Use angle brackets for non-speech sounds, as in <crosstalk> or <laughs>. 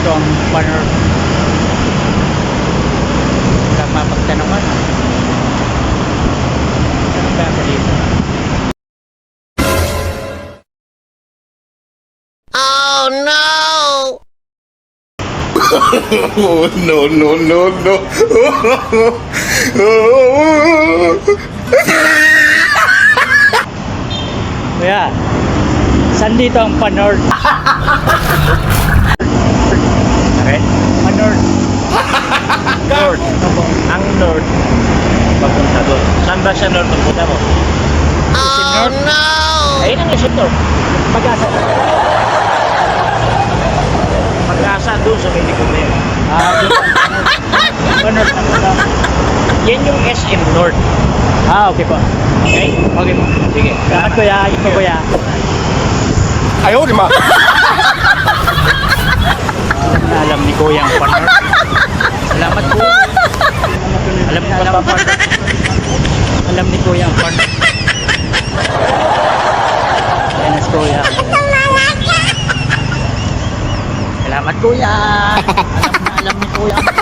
dito ang banner. Kaya mapagtanungan. Ano ba ako dito? Oh, no, no, no, no. Kuya, saan dito ang Panord? <laughs> Okay? Panord north. Ang north, papunta doon. Saan ba sa north papunta mo? Ah, isip oh, north? no! Ayun ang isip north. Pag-asa. Pag-asa doon sa may likod na yun. Ah, doon. <laughs> north papunta. Yan yung SM North. Ah, okay po. Okay? Okay po. Sige. Salamat kuya. Ito kuya. Ayaw, di ba? <laughs> Ah, alam ni kuya ang panor. Alam ni Kuya ang Panord. Ayan Kuya. Salamat Kuya. Alam na alam ni Kuya.